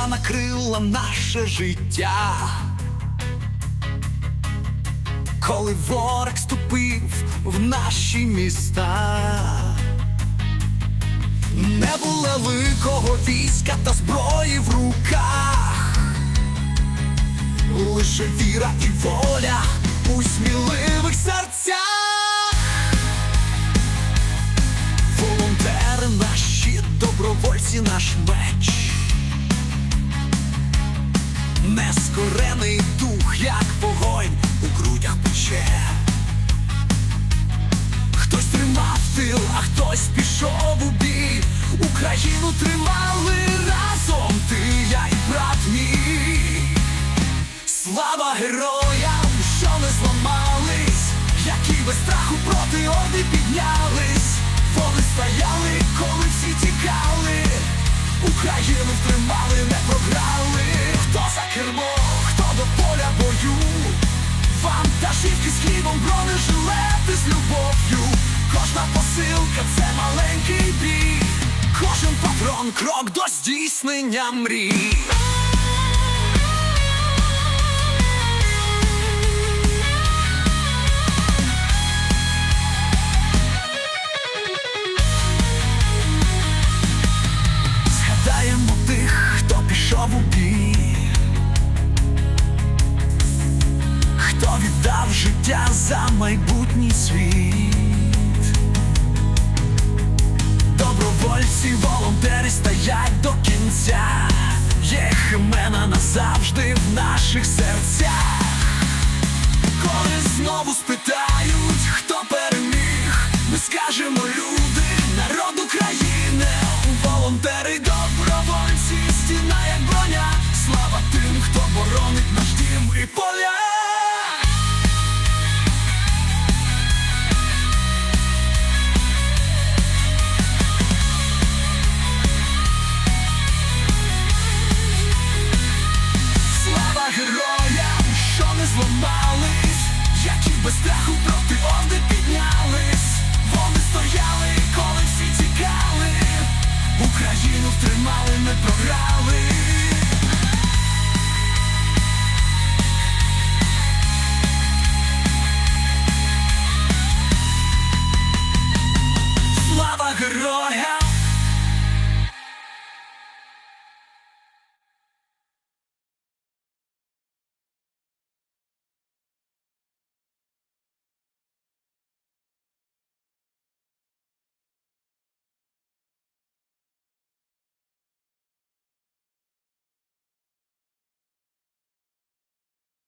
слава накрила наше життя. Коли ворог ступив в наші міста, не було великого війська та зброї в руках, лише віра і воля у сміливих серцях. Наші, добровольці наш меч. Нескорений дух, як вогонь у грудях пече. Хтось тримав тил, а хтось пішов у бій. Україну тримали разом, ти, я і брат мій. Слава героям, що не зламались, які без страху проти орди піднялись. Вони стояли, коли всі тікали. Україну втримали, не програли. Хто за кермо, хто до поля бою. Вантажівки з хлібом, бронежилети з любов'ю. Кожна посилка це маленький бій. Кожен патрон, крок до здійснення мрій. Життя за майбутній світ. Добровольці, волонтери стоять до кінця, їх імена назавжди в наших серцях. Коли знову спитають, хто переміг, ми скажемо люди, народ України, волонтери, добровольці, стіна як броня, слава тим, хто боронить наш дім і поля. Героям, що не зламались, які без страху проти орди піднялись. Вони стояли, коли всі тікали. Україну втримали, не програли. Слава героям!